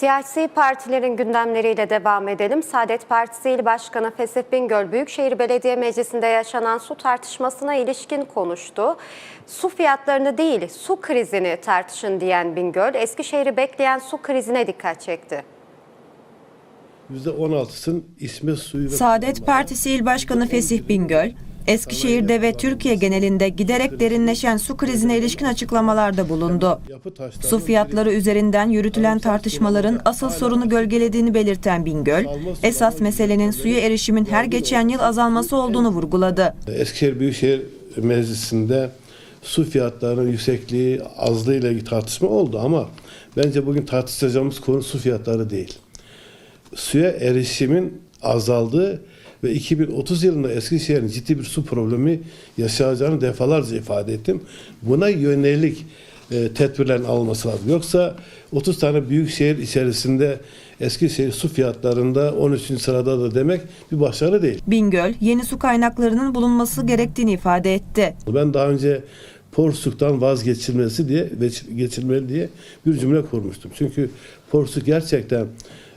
Siyasi partilerin gündemleriyle devam edelim. Saadet Partisi İl Başkanı Fesih Bingöl, Büyükşehir Belediye Meclisi'nde yaşanan su tartışmasına ilişkin konuştu. Su fiyatlarını değil, su krizini tartışın diyen Bingöl, Eskişehir'i bekleyen su krizine dikkat çekti. %16'sının içme suyu ve Saadet Partisi İl Başkanı Fesih Bingöl, Eskişehir'de ve Türkiye genelinde giderek derinleşen su krizine ilişkin açıklamalarda bulundu. Su fiyatları üzerinden yürütülen tartışmaların asıl sorunu gölgelediğini belirten Bingöl, esas meselenin suya erişimin her geçen yıl azalması olduğunu vurguladı. Eskişehir Büyükşehir Meclisi'nde su fiyatlarının yüksekliği, azlığı ile ilgili tartışma oldu ama bence bugün tartışacağımız konu su fiyatları değil. Suya erişimin azaldığı ve 2030 yılında Eskişehir'in ciddi bir su problemi yaşayacağını defalarca ifade ettim. Buna yönelik e, tedbirlerin alınması lazım. Yoksa 30 tane büyük şehir içerisinde Eskişehir su fiyatlarında 13. sırada da demek bir başarı değil. Bingöl, yeni su kaynaklarının bulunması gerektiğini ifade etti. Ben daha önce porsuktan vazgeçilmesi diye geçilmeli diye bir cümle kurmuştum. Çünkü porsuk gerçekten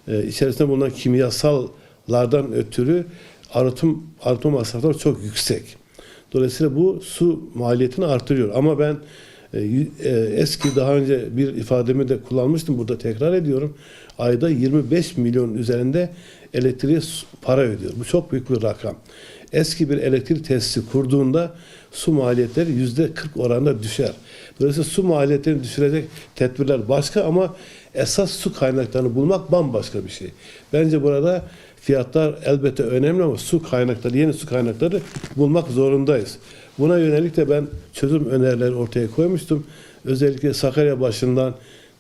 e, içerisinde bulunan kimyasallardan ötürü arıtım arıtma masrafları çok yüksek. Dolayısıyla bu su maliyetini artırıyor. Ama ben e, e, eski daha önce bir ifademi de kullanmıştım burada tekrar ediyorum. Ayda 25 milyon üzerinde elektriğe para ödüyor. Bu çok büyük bir rakam. Eski bir elektrik tesisi kurduğunda su maliyetleri yüzde 40 oranında düşer. Dolayısıyla su maliyetlerini düşürecek tedbirler başka ama esas su kaynaklarını bulmak bambaşka bir şey. Bence burada fiyatlar elbette önemli ama su kaynakları, yeni su kaynakları bulmak zorundayız. Buna yönelik de ben çözüm önerileri ortaya koymuştum. Özellikle Sakarya başından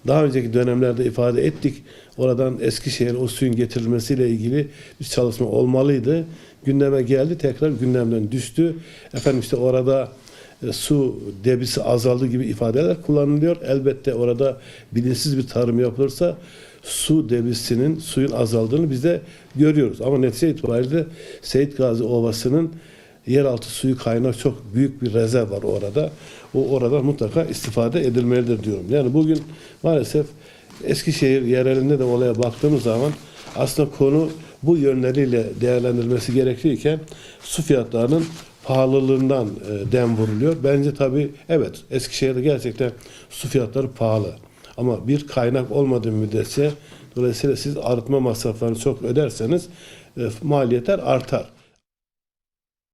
daha önceki dönemlerde ifade ettik. Oradan Eskişehir'e o suyun getirilmesiyle ilgili bir çalışma olmalıydı. Gündeme geldi, tekrar gündemden düştü. Efendim işte orada e, su debisi azaldı gibi ifadeler kullanılıyor. Elbette orada bilinçsiz bir tarım yapılırsa su debisinin suyun azaldığını biz de görüyoruz. Ama netice itibariyle Seyit Gazi Ovası'nın yeraltı suyu kaynağı çok büyük bir rezerv var orada. O orada mutlaka istifade edilmelidir diyorum. Yani bugün maalesef Eskişehir yerelinde de olaya baktığımız zaman aslında konu bu yönleriyle değerlendirilmesi gerekirken su fiyatlarının pahalılığından e, dem vuruluyor. Bence tabii evet Eskişehir'de gerçekten su fiyatları pahalı. Ama bir kaynak olmadığı müddetçe dolayısıyla siz arıtma masraflarını çok öderseniz e, maliyetler artar.